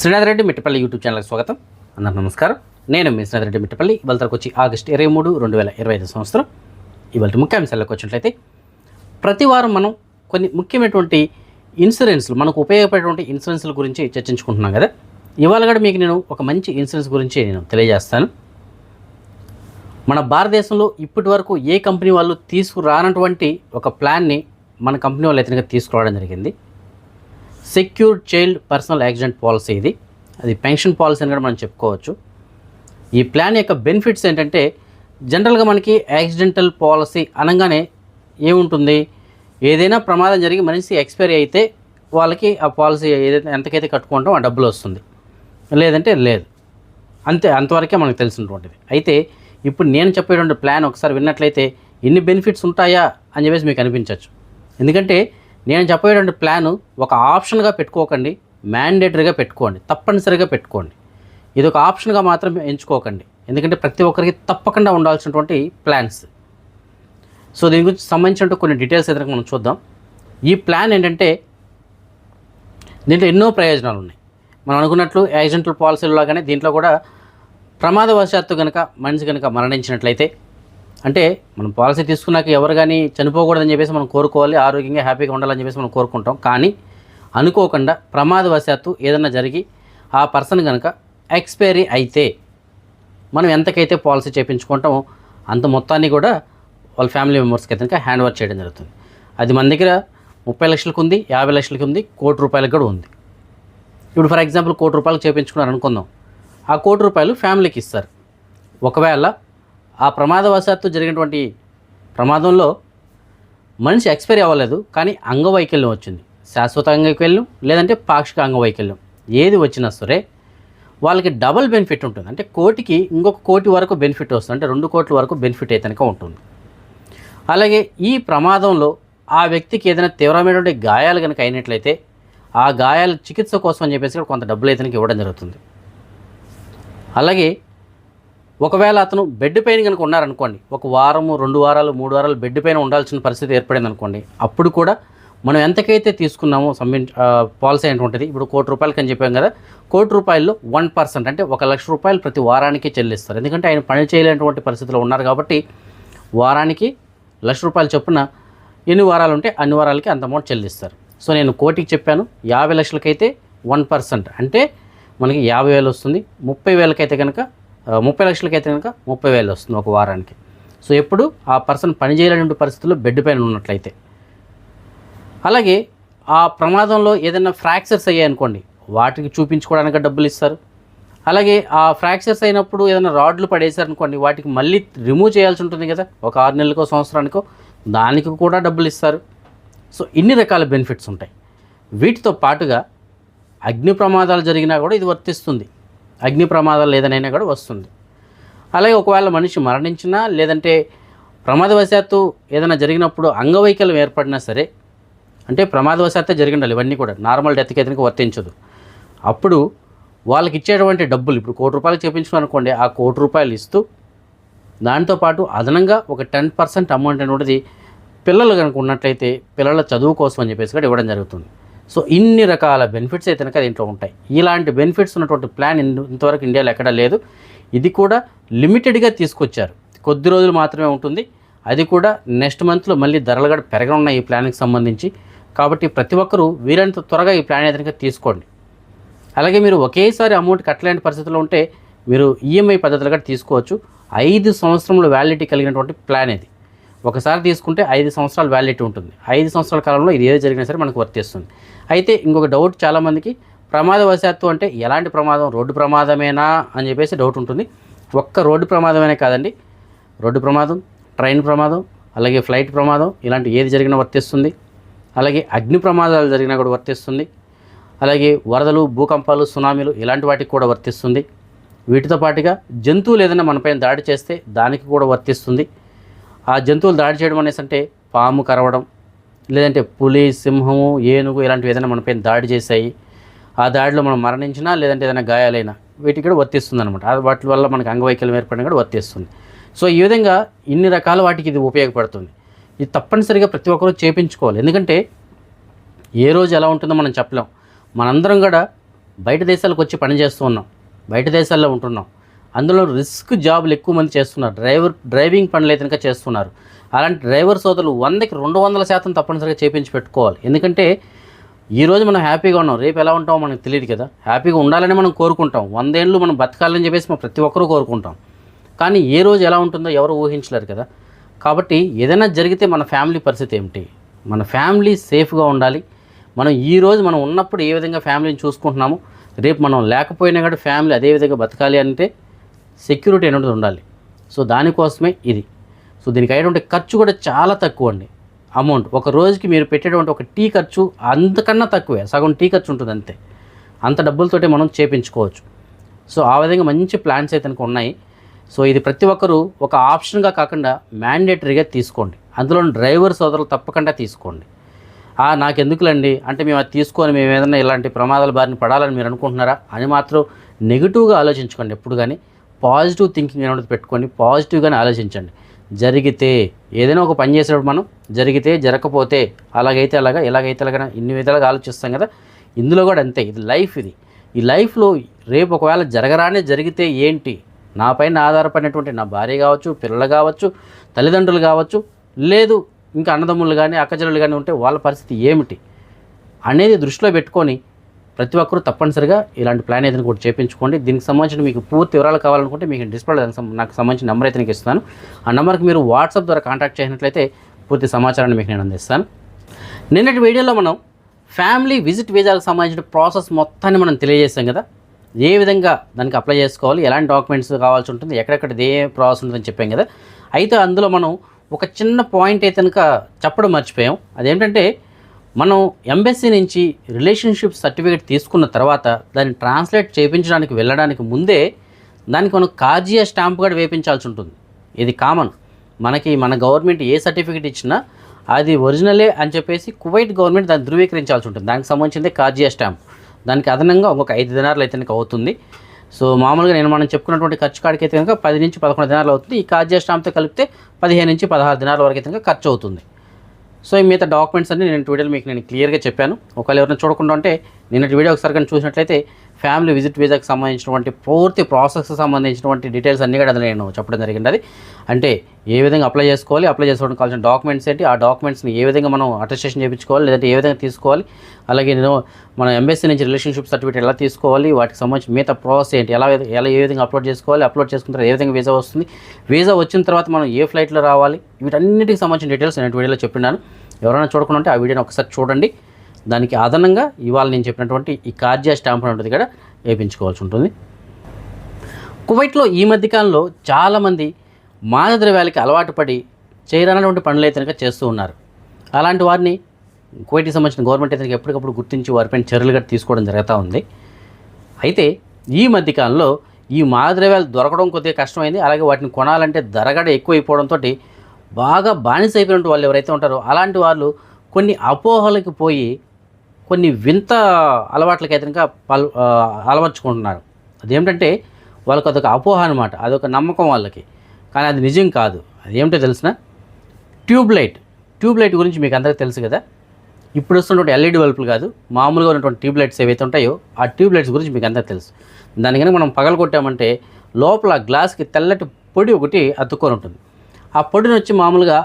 Srinath Reddy Mittapalli YouTube ఛానల్కి స్వాగతం. అందరు నమస్కారం. నేను మీ శ్రీనాథ్ రెడ్డి మిట్టపల్లి. ఇవాళకి వచ్చి ఆగస్టు ఇరవై మూడు రెండు వేల ఇరవై ఐదు సంవత్సరం. ఇవాళ ముఖ్యాంశాలకు వచ్చినట్లయితే ప్రతి వారం మనం కొన్ని ముఖ్యమైనటువంటి ఇన్సూరెన్స్లు మనకు ఉపయోగపడేటువంటి ఇన్సూరెన్స్ల గురించి చర్చించుకుంటున్నాం కదా. ఇవాళ కూడా మీకు నేను ఒక మంచి ఇన్సూరెన్స్ గురించి నేను తెలియజేస్తాను. మన భారతదేశంలో ఇప్పటి వరకు ఏ కంపెనీ వాళ్ళు తీసుకురానటువంటి ఒక ప్లాన్ని మన కంపెనీ వాళ్ళు అయితే తీసుకురావడం జరిగింది. Secure child personal accident policy ఇది. అది పెన్షన్ పాలసీ అని కూడా మనం చెప్పుకోవచ్చు. ఈ ప్లాన్ యొక్క బెనిఫిట్స్ ఏంటంటే జనరల్గా మనకి యాక్సిడెంటల్ పాలసీ అనగానే ఏముంటుంది? ఏదైనా ప్రమాదం జరిగి మనిషి ఎక్స్పైరీ అయితే వాళ్ళకి ఆ పాలసీ ఏదైతే ఎంతకైతే కట్టుకుంటామో ఆ డబ్బులు వస్తుంది. లేదంటే లేదు. అంతే అంతవరకే మనకు తెలిసినటువంటిది. అయితే ఇప్పుడు నేను చెప్పేటువంటి ప్లాన్ ఒకసారి విన్నట్లయితే ఎన్ని బెనిఫిట్స్ ఉంటాయా అని చెప్పేసి మీకు అనిపించవచ్చు ఎందుకంటే నేను చెప్పేటువంటి ప్లాన్ ఒక ఆప్షన్గా పెట్టుకోకండి మ్యాండేటరీగా పెట్టుకోండి తప్పనిసరిగా పెట్టుకోండి. ఇది ఒక ఆప్షన్గా మాత్రం ఎంచుకోకండి. ఎందుకంటే ప్రతి ఒక్కరికి తప్పకుండా ఉండాల్సినటువంటి ప్లాన్స్. సో దీని గురించి సంబంధించిన కొన్ని డీటెయిల్స్ అయితే మనం చూద్దాం. ఈ ప్లాన్ ఏంటంటే దీంట్లో ఎన్నో ప్రయోజనాలు ఉన్నాయి మనం అనుకున్నట్లు యాక్సిడెంటల్ పాలసీలో లాగానే దీంట్లో కూడా ప్రమాదవశాత్తు కనుక మనిషి కనుక మరణించినట్లయితే అంటే మనం పాలసీ తీసుకున్నాక ఎవరు కానీ చనిపోకూడదని చెప్పేసి మనం కోరుకోవాలి ఆరోగ్యంగా హ్యాపీగా ఉండాలని చెప్పేసి మనం కోరుకుంటాం. కానీ అనుకోకుండా ప్రమాదవశాత్తు ఏదైనా జరిగి ఆ పర్సన్ కనుక ఎక్స్పైరీ అయితే మనం ఎంతకైతే పాలసీ చేయించుకుంటామో అంత మొత్తాన్ని కూడా వాళ్ళ ఫ్యామిలీ మెంబర్స్కి అయితే కనుక హ్యాండ్ ఓవర్ చేయడం జరుగుతుంది. అది మన దగ్గర ముప్పై లక్షలకు ఉంది యాభై లక్షలకి ఉంది కోటి రూపాయలకు కూడా ఉంది. ఇప్పుడు ఫర్ ఎగ్జాంపుల్ కోటి రూపాయలకు చేయించుకున్నారు అనుకుందాం ఆ కోటి రూపాయలు ఫ్యామిలీకి ఇస్తారు. ఒకవేళ ఆ ప్రమాదవశాత్తు జరిగినటువంటి ప్రమాదంలో మనిషి ఎక్స్పైర్ అవ్వలేదు కానీ అంగవైకల్యం వచ్చింది. శాశ్వత అంగవైకల్యం లేదంటే పాక్షిక అంగవైకల్యం. ఏది వచ్చినా సరే వాళ్ళకి డబుల్ బెనిఫిట్ ఉంటుంది. అంటే కోటికి ఇంకొక కోటి వరకు బెనిఫిట్ వస్తుంది. అంటే రెండు కోట్ల వరకు బెనిఫిట్ అయితేనక ఉంటుంది. అలాగే ఈ ప్రమాదంలో ఆ వ్యక్తికి ఏదైనా తీవ్రమైనటువంటి గాయాలు కనుక అయినట్లయితే ఆ గాయాల చికిత్స కోసం అని చెప్పేసి కొంత డబ్బులు అయితే ఇవ్వడం జరుగుతుంది. అలాగే ఒకవేళ అతను బెడ్ పైన కనుక ఉన్నారనుకోండి ఒక వారము రెండు వారాలు మూడు వారాలు బెడ్ పైన ఉండాల్సిన పరిస్థితి ఏర్పడింది అనుకోండి అప్పుడు కూడా మనం ఎంతకైతే తీసుకున్నామో సబ్మిట్ పాలసీ అనేటువంటిది ఇప్పుడు కోటి రూపాయలకి అని చెప్పాం కదా కోటి రూపాయల్లో వన్ పర్సెంట్ అంటే ఒక లక్ష రూపాయలు ప్రతి వారానికి చెల్లిస్తారు. ఎందుకంటే ఆయన పని చేయలేనటువంటి పరిస్థితిలో ఉన్నారు కాబట్టి వారానికి లక్ష రూపాయలు చొప్పున ఎన్ని వారాలు ఉంటే అన్ని వారాలకి అంత అమౌంట్ చెల్లిస్తారు. సో నేను కోటికి చెప్పాను యాభై లక్షలకైతే వన్ పర్సెంట్ అంటే మనకి యాభై వేలు వస్తుంది ముప్పై వేలకైతే కనుక ముప్పై లక్షలకి అయితే కనుక ముప్పై వేలు వస్తుంది ఒక వారానికి. సో ఎప్పుడు ఆ పర్సన్ పని చేయలేని పరిస్థితుల్లో బెడ్ పైన ఉన్నట్లయితే. అలాగే ఆ ప్రమాదంలో ఏదైనా ఫ్రాక్చర్స్ అయ్యాయనుకోండి వాటికి చూపించుకోవడానికి డబ్బులు ఇస్తారు. అలాగే ఆ ఫ్రాక్చర్స్ అయినప్పుడు ఏదైనా రాడ్లు పడేశారనుకోండి వాటికి మళ్ళీ రిమూవ్ చేయాల్సి ఉంటుంది కదా ఒక ఆరు నెలలకో సంవత్సరానికో దానికి కూడా డబ్బులు ఇస్తారు. సో ఇన్ని రకాల బెనిఫిట్స్ ఉంటాయి. వీటితో పాటుగా అగ్ని ప్రమాదాలు జరిగినా కూడా ఇది వర్తిస్తుంది. అగ్ని ప్రమాదాలు ఏదైనా కూడా వస్తుంది. అలాగే ఒకవేళ మనిషి మరణించినా లేదంటే ప్రమాదవశాత్తు ఏదైనా జరిగినప్పుడు అంగవైకల్యం ఏర్పడినా సరే అంటే ప్రమాదవశాత్తే జరిగి ఉండాలి ఇవన్నీ కూడా నార్మల్ డెత్కి అయితే వర్తించదు. అప్పుడు వాళ్ళకి ఇచ్చేటువంటి డబ్బులు ఇప్పుడు కోటి రూపాయలు చేపించుకున్నాను అనుకోండి ఆ కోటి రూపాయలు ఇస్తూ దాంతోపాటు అదనంగా ఒక టెన్ పర్సెంట్ అమౌంట్ అనేది పిల్లలు కనుక ఉన్నట్లయితే పిల్లల చదువు కోసం అని చెప్పేసి కూడా ఇవ్వడం జరుగుతుంది. సో ఇన్ని రకాల బెనిఫిట్స్ అయితే కనుక దీంట్లో ఉంటాయి. ఇలాంటి బెనిఫిట్స్ ఉన్నటువంటి ప్లాన్ ఇంతవరకు ఇండియాలో ఎక్కడా లేదు. ఇది కూడా లిమిటెడ్గా తీసుకొచ్చారు. కొద్ది రోజులు మాత్రమే ఉంటుంది. అది కూడా నెక్స్ట్ మంత్లో మళ్ళీ ధరలు కూడా పెరగనున్నాయి ఈ ప్లాన్కి సంబంధించి. కాబట్టి ప్రతి ఒక్కరూ వీలైనంత త్వరగా ఈ ప్లాన్ ఏదైనా తీసుకోండి. అలాగే మీరు ఒకేసారి అమౌంట్ కట్టలేని పరిస్థితిలో ఉంటే మీరు ఈఎంఐ పద్ధతులుగా తీసుకోవచ్చు. ఐదు సంవత్సరంలో వ్యాలిడిటీ కలిగినటువంటి ప్లాన్ ఇది. ఒకసారి తీసుకుంటే ఐదు సంవత్సరాల వ్యాలిడిటీ ఉంటుంది. ఐదు సంవత్సరాల కాలంలో ఇది ఏది జరిగినా సరే మనకు వర్తిస్తుంది అయితే ఇంకొక డౌట్ చాలామందికి ప్రమాదవశాత్తు అంటే ఎలాంటి ప్రమాదం? రోడ్డు ప్రమాదమేనా? అని చెప్పేసి డౌట్ ఉంటుంది. ఒక్క రోడ్డు ప్రమాదమేనే కాదండి. రోడ్డు ప్రమాదం ట్రైన్ ప్రమాదం అలాగే ఫ్లైట్ ప్రమాదం ఇలాంటి ఏది జరిగినా వర్తిస్తుంది. అలాగే అగ్ని ప్రమాదాలు జరిగినా కూడా వర్తిస్తుంది. అలాగే వరదలు భూకంపాలు సునామీలు ఇలాంటి వాటికి కూడా వర్తిస్తుంది. వీటితో పాటుగా జంతువులు ఏదైనా మనపైన దాడి చేస్తే దానికి కూడా వర్తిస్తుంది. ఆ జంతువులు దాడి చేయడం అనేసి అంటే పాము కరవడం లేదంటే పులి సింహము ఏనుగు ఇలాంటివి ఏదైనా మనపైన దాడి చేశాయి. ఆ దాడిలో మనం మరణించినా లేదంటే ఏదైనా గాయాలైనా వీటికి కూడా వర్తిస్తుంది అనమాట వాటి వల్ల మనకు అంగవైకల్యం ఏర్పడిన కూడా వర్తిస్తుంది సో ఈ విధంగా ఇన్ని రకాల వాటికి ఇది ఉపయోగపడుతుంది. ఇది తప్పనిసరిగా ప్రతి ఒక్కరూ చేపించుకోవాలి. ఎందుకంటే ఏ రోజు ఎలా ఉంటుందో మనం చెప్పలేం. మనందరం కూడా బయట దేశాలకు వచ్చి పనిచేస్తూ ఉన్నాం. బయట దేశాల్లో ఉంటున్నాం. అందులో రిస్క్ జాబులు ఎక్కువ మంది చేస్తున్నారు. డ్రైవర్ డ్రైవింగ్ పనులు అయితే కనుక చేస్తున్నారు. అలాంటి డ్రైవర్ సోదరులు వందకి రెండు వందల శాతం తప్పనిసరిగా చేపించి పెట్టుకోవాలి. ఎందుకంటే ఈరోజు మనం హ్యాపీగా ఉన్నాం. రేపు ఎలా ఉంటామో మనకు తెలియదు కదా. హ్యాపీగా ఉండాలని మనం కోరుకుంటాం. వందేళ్ళు మనం బతకాలని చెప్పేసి మనం ప్రతి ఒక్కరూ కోరుకుంటాం. కానీ ఏ రోజు ఎలా ఉంటుందో ఎవరు ఊహించలేరు కదా. కాబట్టి ఏదైనా జరిగితే మన ఫ్యామిలీ పరిస్థితి ఏమిటి? మన ఫ్యామిలీ సేఫ్గా ఉండాలి. మనం ఈ రోజు మనం ఉన్నప్పుడు ఏ విధంగా ఫ్యామిలీని చూసుకుంటున్నాము రేపు మనం లేకపోయినా కూడా ఫ్యామిలీ అదే విధంగా బతకాలి అంటే సెక్యూరిటీ అనేది ఉండాలి. సో దానికోసమే ఇది. సో దీనికి అయ్యేటువంటి ఖర్చు కూడా చాలా తక్కువ అండి. అమౌంట్. ఒక రోజుకి మీరు పెట్టేటువంటి ఒక టీ ఖర్చు అంతకన్నా తక్కువే. సగం టీ ఖర్చు ఉంటుంది అంతే. అంత డబ్బులతోటే మనం చేపించుకోవచ్చు. సో ఆ విధంగా మంచి ప్లాన్స్ అయితే కనుక ఉన్నాయి. సో ఇది ప్రతి ఒక్కరూ ఒక ఆప్షన్గా కాకుండా మ్యాండేటరీగా తీసుకోండి. అందులో డ్రైవర్ సోదరులు తప్పకుండా తీసుకోండి. "ఆ, నాకెందుకులండి? అంటే మేము అది తీసుకొని మేము ఏదైనా ఇలాంటి ప్రమాదాల బారిన పడాలని మీరు అనుకుంటున్నారా? అని మాత్రం నెగిటివ్గా ఆలోచించుకోండి ఎప్పుడు కానీ. పాజిటివ్ థింకింగ్ అనేది పెట్టుకొని పాజిటివ్గానే ఆలోచించండి. జరిగితే ఏదైనా ఒక పని చేసినప్పుడు మనం జరిగితే జరగకపోతే అలాగైతే అలాగా ఇలాగైతే అలాగా ఇన్ని విధాలుగా ఆలోచిస్తాం కదా. ఇందులో కూడా అంతే ఇది లైఫ్ ఇది. ఈ లైఫ్లో రేపు ఒకవేళ జరగరానే జరిగితే ఏంటి? నా పైన ఆధారపడినటువంటి నా భార్య కావచ్చు పిల్లలు కావచ్చు తల్లిదండ్రులు కావచ్చు లేదు ఇంకా అన్నదమ్ములు కానీ అక్కచెల్లెలు కానీ ఉంటే వాళ్ళ పరిస్థితి ఏమిటి? అనేది దృష్టిలో పెట్టుకొని ప్రతి ఒక్కరూ తప్పనిసరిగా ఇలాంటి ప్లాన్ ఏదైనా కూడా చేయించుకోండి దీనికి సంబంధించిన మీకు పూర్తి వివరాలు కావాలనుకుంటే మీకు డిస్ప్లే నాకు సంబంధించిన నెంబర్ అయితే నీకు ఇస్తాను ఆ నెంబర్కి మీరు వాట్సాప్ ద్వారా కాంటాక్ట్ చేసినట్లయితే పూర్తి సమాచారాన్ని మీకు నేను అందిస్తాను. నిన్నటి వీడియోలో మనం ఫ్యామిలీ విజిట్ వీజాలకు సంబంధించిన ప్రాసెస్ మొత్తాన్ని మనం తెలియజేస్తాం కదా. ఏ విధంగా దానికి అప్లై చేసుకోవాలి ఎలాంటి డాక్యుమెంట్స్ కావాల్సి ఉంటుంది ఎక్కడెక్కడ ఏ ప్రాసెస్ ఉంటుందని చెప్పాం కదా. అయితే అందులో మనం ఒక చిన్న పాయింట్ అయితే కనుక చెప్పడం మర్చిపోయాం. అదేంటంటే మనం ఎంబెస్సీ నుంచి రిలేషన్షిప్ సర్టిఫికేట్ తీసుకున్న తర్వాత దాన్ని ట్రాన్స్లేట్ చేయించడానికి వెళ్ళడానికి ముందే దానికి మనం కార్జియా స్టాంప్ కూడా వేపించాల్సి ఉంటుంది. ఇది కామన్. మనకి మన గవర్నమెంట్ ఏ సర్టిఫికేట్ ఇచ్చినా అది ఒరిజినలే అని చెప్పేసి కువైట్ గవర్నమెంట్ దాన్ని ధృవీకరించాల్సి ఉంటుంది. దానికి సంబంధించింది కార్జియా స్టాంప్. దానికి అదనంగా ఒక ఐదు దినారులు అయితే కనుక అవుతుంది. సో మామూలుగా నేను మనం చెప్పుకున్నటువంటి ఖర్చు కాడికి అయితే కనుక పది నుంచి పదకొండు దినాలు అవుతుంది. ఈ కార్జియా స్టాంప్తో కలిపితే పదిహేను నుంచి పదహారు దినాల వరకు అయితే కనుక ఖర్చు అవుతుంది. సో ఈ మిగతా డాక్యుమెంట్స్ అన్ని నేను ట్విటర్లో మీకు నేను క్లియర్గా చెప్పాను. ఒకవేళ ఎవరైనా చూడకుండా ఉంటే నిన్నటి వీడియో ఒకసారి కానీ చూసినట్లయితే ఫ్యామిలీ విజిట్ వీసాకి సంబంధించినటువంటి పూర్తి ప్రాసెస్కి సంబంధించినటువంటి డీటెయిల్స్ అన్నీ కూడా నేను చెప్పడం జరిగింది. అది అంటే ఏ విధంగా అప్లై చేసుకోవాలి అప్లై చేసుకోవడానికి కావాల్సిన డాక్యుమెంట్స్ ఏంటి ఆ డాక్యుమెంట్స్ని ఏ విధంగా మనం అటెస్టేషన్ చేయించుకోవాలి లేదంటే ఏ విధంగా తీసుకోవాలి అలాగే నేను మన ఎంబెస్సీ నుంచి రిలేషన్షిప్ సర్టిఫికేట్ ఎలా తీసుకోవాలి వాటికి సంబంధించి మిగతా ప్రాసెస్ ఏంటి ఎలా ఎలా ఏ విధంగా అప్లోడ్ చేసుకోవాలి అప్లోడ్ చేసుకున్న తర్వాత ఏ విధంగా వీసా వస్తుంది వీసా వచ్చిన తర్వాత మనం ఏ ఫ్లైట్లో రావాలి వీటన్నిటికి సంబంధించిన డీటెయిల్స్ నేను వీడియోలో చెప్పినాను. ఎవరైనా చూడకుండా ఉంటే ఆ వీడియోని ఒకసారి చూడండి. దానికి అదనంగా ఇవాళ నేను చెప్పినటువంటి ఈ కార్జియా స్టాంప్ ఉంటుంది కూడా వేయించుకోవాల్సి ఉంటుంది. కువైట్లో ఈ మధ్యకాలంలో చాలామంది మాద ద్రవ్యాలకి అలవాటు పడి చేయరానటువంటి పనులు అయితే కనుక చేస్తూ ఉన్నారు. అలాంటి వారిని కువైట్కి సంబంధించిన గవర్నమెంట్ అయితే ఎప్పటికప్పుడు గుర్తించి వారిపైన చర్యలు కూడా తీసుకోవడం జరుగుతూ ఉంది. అయితే ఈ మధ్యకాలంలో ఈ మాదద్రవ్యాలు దొరకడం కొద్దిగా కష్టమైంది. అలాగే వాటిని కొనాలంటే ధరగడ ఎక్కువైపోవడంతో బాగా బానిస అయిపోయినటువంటి వాళ్ళు ఎవరైతే ఉంటారో అలాంటి వాళ్ళు కొన్ని అపోహలకు పోయి కొన్ని వింత అలవాట్లకి అయితే పల్ అలవర్చుకుంటున్నారు. అదేమిటంటే వాళ్ళకి అదొక అపోహ అనమాట అదొక నమ్మకం వాళ్ళకి. కానీ అది నిజం కాదు. అదేమిటో తెలిసిన? ట్యూబ్ లైట్ ట్యూబ్ లైట్ గురించి మీకు అందరికీ తెలుసు కదా? ఇప్పుడు వస్తున్నటువంటి ఎల్ఈడి బల్బులు కాదు మామూలుగా ఉన్నటువంటి ట్యూబ్ లైట్స్ ఏవైతే ఉంటాయో ఆ ట్యూబ్ లైట్స్ గురించి మీకు అందరికీ తెలుసు. దాని కనుక మనం పగల కొట్టామంటే లోపల గ్లాస్కి తెల్లటి పొడి ఒకటి అతుక్కొని ఉంటుంది. ఆ పొడిని వచ్చి మామూలుగా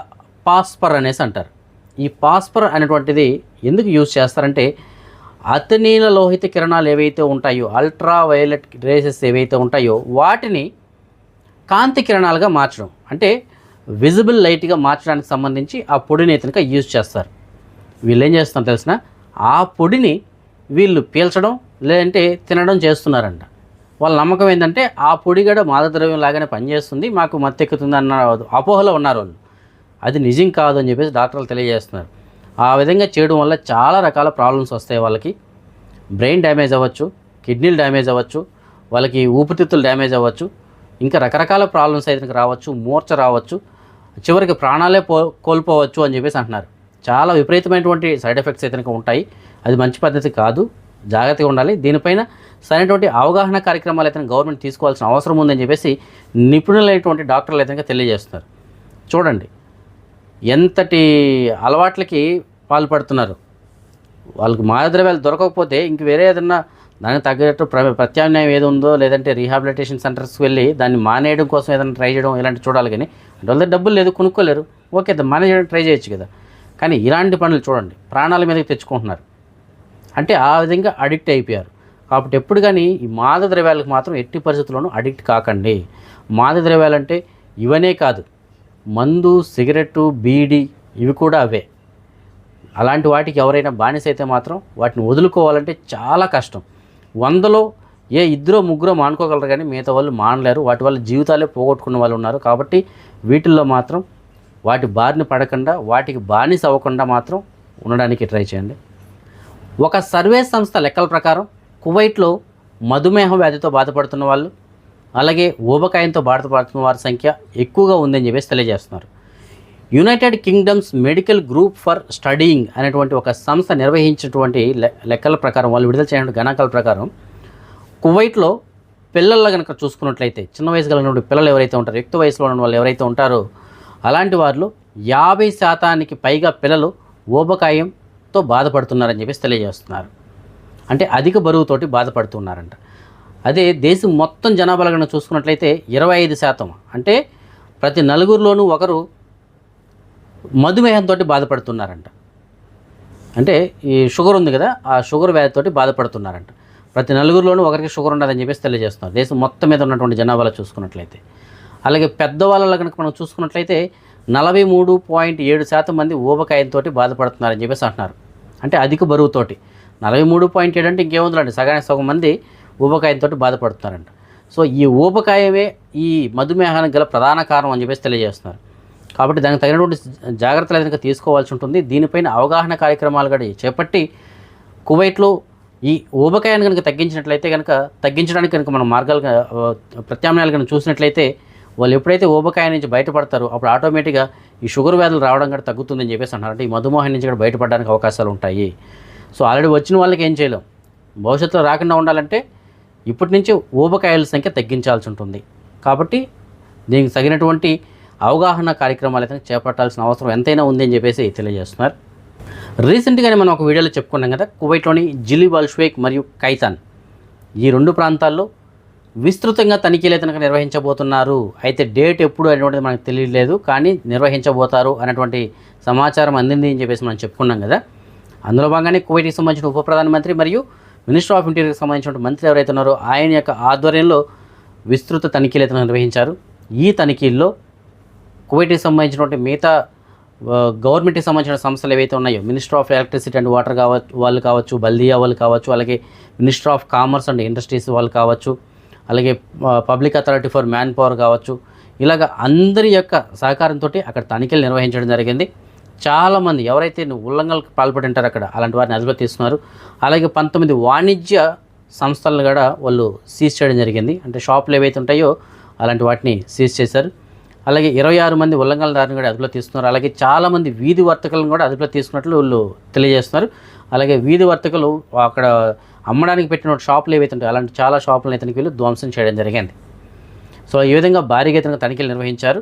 పాస్పర్ అనేసి అంటారు. ఈ పాస్పర్ అనేటువంటిది ఎందుకు యూజ్ చేస్తారంటే అతినీల లోహిత కిరణాలు ఏవైతే ఉంటాయో అల్ట్రా వైలెట్ రేసెస్ ఏవైతే ఉంటాయో వాటిని కాంతి కిరణాలుగా మార్చడం. అంటే విజిబుల్ లైట్గా మార్చడానికి సంబంధించి ఆ పొడిని అయితే యూజ్ చేస్తారు. వీళ్ళు ఏం చేస్తున్నారు తెలిసిన? ఆ పొడిని వీళ్ళు పీల్చడం లేదంటే తినడం చేస్తున్నారంట. వాళ్ళ నమ్మకం ఏంటంటే ఆ పొడి కూడా మాదక ద్రవ్యం లాగానే పనిచేస్తుంది మాకు మత్తెక్కుతుంది అన్న అపోహలో ఉన్నారు వాళ్ళు. అది నిజం కాదని చెప్పేసి డాక్టర్లు తెలియజేస్తున్నారు. ఆ విధంగా చేయడం వల్ల చాలా రకాల ప్రాబ్లమ్స్ వస్తాయి వాళ్ళకి. బ్రెయిన్ డ్యామేజ్ అవ్వచ్చు కిడ్నీలు డ్యామేజ్ అవ్వచ్చు వాళ్ళకి ఊపిరితిత్తులు డ్యామేజ్ అవ్వచ్చు ఇంకా రకరకాల ప్రాబ్లమ్స్ అయితే రావచ్చు మూర్ఛ రావచ్చు చివరికి ప్రాణాలే పో కోల్పోవచ్చు అని చెప్పేసి అంటున్నారు. చాలా విపరీతమైనటువంటి సైడ్ ఎఫెక్ట్స్ అయితే ఉంటాయి. అది మంచి పద్ధతి కాదు. జాగ్రత్తగా ఉండాలి. దీనిపైన సరైనటువంటి అవగాహన కార్యక్రమాలు అయితే గవర్నమెంట్ తీసుకోవాల్సిన అవసరం ఉందని చెప్పేసి నిపుణులైనటువంటి డాక్టర్లు అయితే తెలియజేస్తున్నారు. చూడండి. ఎంతటి అలవాట్లకి పాల్పడుతున్నారు? వాళ్ళకి మాదద్రవ్యాలు దొరకకపోతే ఇంక వేరే ఏదన్నా దానికి తగ్గట్టు ప్ర ప్రత్యామ్నాయం ఏది ఉందో లేదంటే రీహాబిలిటేషన్ సెంటర్స్కి వెళ్ళి దాన్ని మానేయడం కోసం ఏదైనా ట్రై చేయడం ఇలాంటి చూడాలి కానీ అంటే వాళ్ళ డబ్బులు లేదు కొనుక్కోలేరు. ఓకే మానేయడం ట్రై చేయొచ్చు కదా. కానీ ఇలాంటి పనులు చూడండి. ప్రాణాల మీదకి తెచ్చుకుంటున్నారు. అంటే ఆ విధంగా అడిక్ట్ అయిపోయారు. కాబట్టి ఎప్పుడు కానీ ఈ మాద ద్రవ్యాలకు మాత్రం ఎట్టి పరిస్థితుల్లోనూ అడిక్ట్ కాకండి. మాద ద్రవ్యాలు అంటే ఇవనే కాదు. మందు సిగరెట్టు బీడి ఇవి కూడా అవే. అలాంటి వాటికి ఎవరైనా బానిస అయితే మాత్రం వాటిని వదులుకోవాలంటే చాలా కష్టం. వందలో ఏ ఇద్దరో ముగ్గురో మానుకోగలరు కానీ మిగతా వాళ్ళు మానలేరు. వాటి వల్ల జీవితాలే పోగొట్టుకున్న వాళ్ళు ఉన్నారు కాబట్టి వీటిల్లో మాత్రం వాటి బారిన పడకుండా వాటికి బానిస అవ్వకుండా మాత్రం ఉండడానికి ట్రై చేయండి. ఒక సర్వే సంస్థ లెక్కల ప్రకారం కువైట్లో మధుమేహం వ్యాధితో బాధపడుతున్న వాళ్ళు అలాగే ఊబకాయంతో బాధపడుతున్న వారి సంఖ్య ఎక్కువగా ఉందని చెప్పేసి తెలియజేస్తున్నారు. United Kingdoms medical group for studying అనేటువంటి ఒక సంస్థ నిర్వహించినటువంటి లె- లెక్కల ప్రకారం వాళ్ళు విడుదల చేయడం గణాంకాల ప్రకారం కువైట్లో పిల్లల్లో కనుక చూసుకున్నట్లయితే చిన్న వయసు కలిగినటువంటి పిల్లలు ఎవరైతే ఉంటారో యుక్త వయసులో ఉన్న వాళ్ళు ఎవరైతే ఉంటారో అలాంటి వారిలో యాభై శాతానికి పైగా పిల్లలు ఊబకాయంతో బాధపడుతున్నారని చెప్పేసి తెలియజేస్తున్నారు. అంటే అధిక బరువుతోటి బాధపడుతున్నారంట. అదే దేశం మొత్తం జనాభా కనుక చూసుకున్నట్లయితే ఇరవై ఐదు శాతం. అంటే ప్రతి నలుగురిలోనూ ఒకరు మధుమేహంతో బాధపడుతున్నారంట. అంటే ఈ షుగర్ ఉంది కదా ఆ షుగర్ వ్యాధితోటి బాధపడుతున్నారంట. ప్రతి నలుగురిలోనూ ఒకరికి షుగర్ ఉండదని చెప్పేసి తెలియజేస్తున్నారు. దేశం మొత్తం మీద ఉన్నటువంటి జనాభాలో చూసుకున్నట్లయితే. అలాగే పెద్దవాళ్ళలో కనుక మనం చూసుకున్నట్లయితే నలభై మూడు పాయింట్ ఏడు శాతం మంది ఊబకాయంతో బాధపడుతున్నారని చెప్పేసి అంటున్నారు. అంటే అధిక బరువుతోటి నలభై మూడు పాయింట్ ఏడు అంటే ఇంకేముందండి సగానికి సగం మంది ఊబకాయంతో బాధపడుతున్నారంట. సో ఈ ఊబకాయమే ఈ మధుమేహానికి గల ప్రధాన కారణం అని చెప్పేసి తెలియజేస్తున్నారు. కాబట్టి దానికి తగినటువంటి జాగ్రత్తలు కనుక తీసుకోవాల్సి ఉంటుంది. దీనిపైన అవగాహన కార్యక్రమాలు కూడా చేపట్టి కువైట్లో ఈ ఊబకాయాన్ని కనుక తగ్గించినట్లయితే కనుక తగ్గించడానికి కనుక మనం మార్గాలు ప్రత్యామ్నాయాలు కనుక చూసినట్లయితే వాళ్ళు ఎప్పుడైతే ఊబకాయ నుంచి బయటపడతారో అప్పుడు ఆటోమేటిక్గా ఈ షుగర్ వ్యాధులు రావడం కూడా తగ్గుతుందని చెప్పేసి అంటే ఈ మధుమేహం నుంచి కూడా బయటపడడానికి అవకాశాలు ఉంటాయి. సో ఆల్రెడీ వచ్చిన వాళ్ళకి ఏం చేయలేం. భవిష్యత్తులో రాకుండా ఉండాలంటే ఇప్పటి నుంచి ఊబకాయల సంఖ్య తగ్గించాల్సి ఉంటుంది. కాబట్టి దీనికి తగినటువంటి అవగాహన కార్యక్రమాలు అయితే చేపట్టాల్సిన అవసరం ఎంతైనా ఉంది అని చెప్పేసి తెలియజేస్తున్నారు. రీసెంట్గానే మనం ఒక వీడియోలో చెప్పుకున్నాం కదా కువైట్లోని జిలి బల్ష్వేక్ మరియు కైతాన్ ఈ రెండు ప్రాంతాల్లో విస్తృతంగా తనిఖీలు అయితే కనుక నిర్వహించబోతున్నారు. అయితే డేట్ ఎప్పుడు అనేటువంటిది మనకు తెలియలేదు కానీ నిర్వహించబోతారు అనేటువంటి సమాచారం అందింది అని చెప్పేసి మనం చెప్పుకున్నాం కదా. అందులో భాగంగానే కువైట్కి సంబంధించిన ఉప ప్రధానమంత్రి మరియు మినిస్టర్ ఆఫ్ ఇంటీరియర్కి సంబంధించిన మంత్రి ఎవరైతే ఉన్నారో ఆయన యొక్క ఆధ్వర్యంలో విస్తృత తనిఖీలు అయితే నిర్వహించారు. ఈ తనిఖీల్లో కువైట్కి సంబంధించినటువంటి మిగతా గవర్నమెంట్కి సంబంధించిన సంస్థలు ఏవైతే ఉన్నాయో minister of electricity and water కావచ్చు వాళ్ళు కావచ్చు బల్దియా వాళ్ళు కావచ్చు అలాగే minister of commerce and industries వాళ్ళు కావచ్చు అలాగే public authority for man power కావచ్చు ఇలాగ అందరి యొక్క సహకారంతో అక్కడ తనిఖీలు నిర్వహించడం జరిగింది. చాలామంది ఎవరైతే ఉల్లంఘనలకు పాల్పడి ఉంటారో అక్కడ అలాంటి వారిని అదుపులో తీసుకున్నారు. అలాగే పంతొమ్మిది వాణిజ్య సంస్థలను కూడా వాళ్ళు సీజ్ చేయడం జరిగింది. అంటే షాపులు ఏవైతే ఉంటాయో అలాంటి వాటిని సీజ్ చేశారు. అలాగే ఇరవై ఆరు మంది ఉల్లంఘనదారుని కూడా అదుపులో తీసుకున్నారు. అలాగే చాలామంది వీధి వర్తకులను కూడా అదుపులో తీసుకున్నట్లు వాళ్ళు తెలియజేస్తున్నారు. అలాగే వీధి వర్తకులు అక్కడ అమ్మడానికి పెట్టిన షాపులు ఏవైతే ఉంటాయో అలాంటి చాలా షాపులను అయితే వీళ్ళు ధ్వంసం చేయడం జరిగింది. సో ఈ విధంగా భారీగా ఇతనికి తనిఖీలు నిర్వహించారు.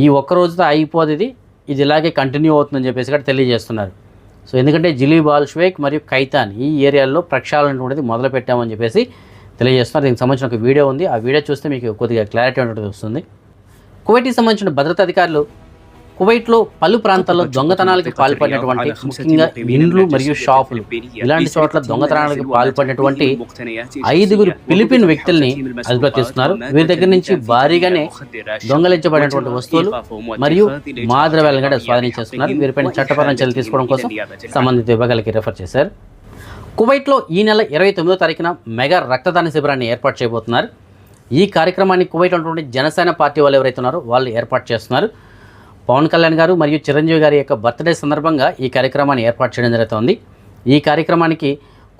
ఈ ఒక్క రోజుతో అయిపోదు ఇది. ఇది ఇలాగే కంటిన్యూ అవుతుందని చెప్పేసి కూడా తెలియజేస్తున్నారు. సో ఎందుకంటే జిలీ బాల్ష్వేక్ మరియు కైతాన్ ఈ ఏరియాల్లో ప్రక్షాళన అనేది మొదలు పెట్టామని చెప్పేసి తెలియజేస్తున్నారు. దీనికి సంబంధించిన ఒక వీడియో ఉంది. ఆ వీడియో చూస్తే మీకు కొద్దిగా క్లారిటీ అనేది వస్తుంది. కువైట్కి సంబంధించిన భద్రతా అధికారులు కువైట్లో పలు ప్రాంతాల్లో దొంగతనాలకు పాల్పడినటువంటి ముఖ్యంగా ఇండ్లు మరియు షాపులు ఇలాంటి చోట్ల దొంగతనాలకు పాల్పడినటువంటి ఐదుగురు ఫిలిపిన్ వ్యక్తుల్ని అదుపులో తీసుకున్నారు వీరి దగ్గర నుంచి భారీగానే దొంగలించబడినటువంటి వస్తువులు మరియు మాద్రవ్యాలను కూడా స్వాధీనం చేస్తున్నారు వీరిపైన చట్టపరమైన చర్యలు తీసుకోవడం కోసం సంబంధిత విభాగాలకి రెఫర్ చేశారు కువైట్లో ఈ నెల ఇరవై తొమ్మిదో తారీఖున మెగా రక్తదాన శిబిరాన్ని ఏర్పాటు చేయబోతున్నారు ఈ కార్యక్రమాన్ని కువైట్ ఉన్నటువంటి జనసేన పార్టీ వాళ్ళు ఎవరైతే ఉన్నారో వాళ్ళు ఏర్పాటు చేస్తున్నారు పవన్ కళ్యాణ్ గారు మరియు చిరంజీవి గారి యొక్క బర్త్డే సందర్భంగా ఈ కార్యక్రమాన్ని ఏర్పాటు చేయడం జరుగుతోంది. ఈ కార్యక్రమానికి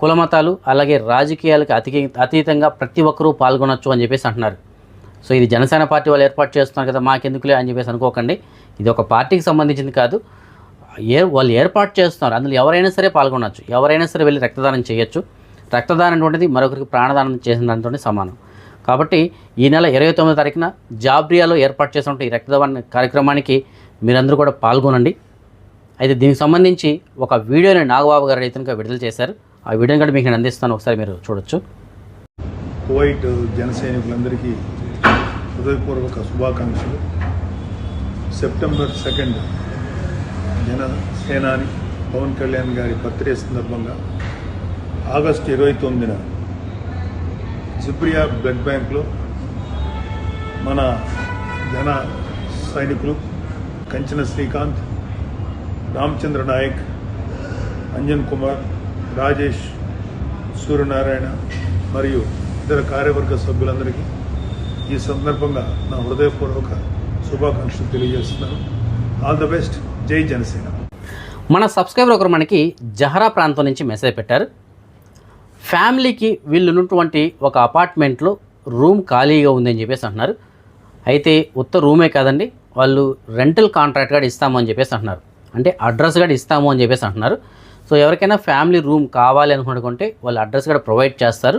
కులమతాలు అలాగే రాజకీయాలకు అతి అతీతంగా ప్రతి ఒక్కరూ పాల్గొనొచ్చు అని చెప్పేసి అంటున్నారు. సో ఇది జనసేన పార్టీ వాళ్ళు ఏర్పాటు చేస్తున్నారు కదా మాకెందుకులే అని చెప్పేసి అనుకోకండి. ఇది ఒక పార్టీకి సంబంధించింది కాదు. ఏ వాళ్ళు ఏర్పాటు చేస్తున్నారు. అందులో ఎవరైనా సరే పాల్గొనవచ్చు ఎవరైనా సరే వెళ్ళి రక్తదానం చేయొచ్చు. రక్తదానం అటువంటిది మరొకరికి ప్రాణదానం చేసిన దానితో సమానం. కాబట్టి ఈ నెల ఇరవై తొమ్మిదో తారీఖున జాబ్రియాలో ఏర్పాటు చేసినటువంటి ఈ రక్తదాన కార్యక్రమానికి మీరందరూ కూడా పాల్గొనండి. అయితే దీనికి సంబంధించి ఒక వీడియోని నాగబాబు గారు రైతునిగా విడుదల చేశారు. ఆ వీడియోని కూడా మీకు నేను అందిస్తాను. ఒకసారి మీరు చూడొచ్చు. కువైట్ జన సైనికులందరికీ హృదయపూర్వక శుభాకాంక్షలు. సెప్టెంబర్ సెకండ్ జన సేనాని పవన్ కళ్యాణ్ గారి బర్త్డే సందర్భంగా ఆగస్టు ఇరవై తొమ్మిదిన జిబ్రియా బ్లడ్ బ్యాంక్లో మన జన సైనికులు కంచన శ్రీకాంత్ రామచంద్ర నాయక్ అంజన్ కుమార్ రాజేష్ సూర్యనారాయణ మరియు ఇతర కార్యవర్గ సభ్యులందరికీ ఈ సందర్భంగా నా హృదయపూర్వక శుభాకాంక్షలు తెలియజేస్తున్నాను. ఆల్ ద బెస్ట్ జై జనసేన. మన సబ్స్క్రైబర్ ఒకరు మనకి జహరా ప్రాంతం నుంచి మెసేజ్ పెట్టారు. ఫ్యామిలీకి వీళ్ళు ఉన్నటువంటి ఒక అపార్ట్మెంట్లో రూమ్ ఖాళీగా ఉందని చెప్పేసి అంటున్నారు. అయితే ఉత్త రూమే కాదండి వాళ్ళు రెంటల్ కాంట్రాక్ట్ కూడా ఇస్తాము అని చెప్పేసి అంటున్నారు. అంటే అడ్రస్ కూడా ఇస్తాము అని చెప్పేసి అంటున్నారు. సో ఎవరికైనా ఫ్యామిలీ రూమ్ కావాలి అనుకుంటే వాళ్ళు అడ్రస్ కూడా ప్రొవైడ్ చేస్తారు.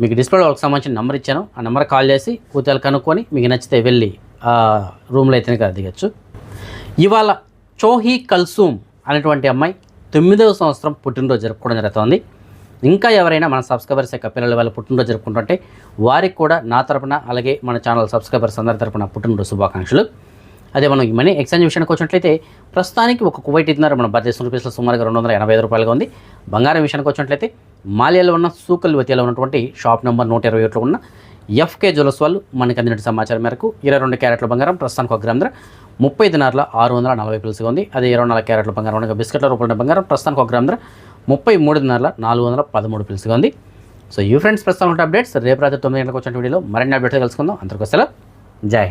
మీకు డిస్ప్లే వాళ్ళకి సంబంధించిన నెంబర్ ఇచ్చాను. ఆ నెంబర్ కాల్ చేసి కూతలు కనుక్కొని మీకు నచ్చితే వెళ్ళి ఆ రూమ్లో అయితేనే కదా దిగచ్చు. ఇవాళ చోహీ కల్సూమ్ అనేటువంటి అమ్మాయి తొమ్మిదవ సంవత్సరం పుట్టినరోజు జరుపుకోవడం జరుగుతోంది. ఇంకా ఎవరైనా మన సబ్స్క్రైబర్స్ యొక్క పిల్లల వాళ్ళ పుట్టినరోజు జరుపుకుంటుంటే వారికి కూడా నా తరపున అలాగే మన ఛానల్ సబ్స్క్రైబర్స్ అందరి తరపున పుట్టినరోజు శుభాకాంక్షలు. అదే మనం ఈ మనీ ఎక్స్చేంజ్ విషయానికి వచ్చినట్లయితే ప్రస్తుతానికి ఒక కువైట్ ఇద్దరు మన భారతదేశం రూపీస్లో సుమారుగా రెండు వందల ఎనభై ఐదు రూపాయలుగా ఉంది. బంగారం విషయానికి వచ్చినట్లయితే మాలియాలో ఉన్న సూకల్ వతియాలో ఉన్నటువంటి షాప్ నెంబర్ నూట ఇరవై ఒకటిలో ఉన్న ఎఫ్కే జ్యువెల్స్ వాళ్ళు మనకి అందిన సమాచారం మేరకు ఇరవై రెండు క్యారెట్ల బంగారం ప్రస్తుతానికి ఒక గ్రామ ధర ముప్పై దినార్ల ఆరు వందల నలభై పిలుసుగా ఉంది. అదే ఇరవై నాలుగు క్యారెట్ల బంగారం బిస్కెట్ల రూపంలో బంగారం ప్రస్తుతానికి ఒక గ్రామ ధర ముప్పై మూడున్నర నాలుగు వందల పదమూడు పిలుసుగా ఉంది సో ఈ ఫ్రెండ్స్ ప్రస్తుతం ఉంటే అప్డేట్స్ రేపు రాత్రి తొమ్మిది గంటలకు వచ్చిన వీడియోలో మరిన్ని అప్డేట్స్ కలుసుకుందాం. అందరికొస్తా జై హింద్.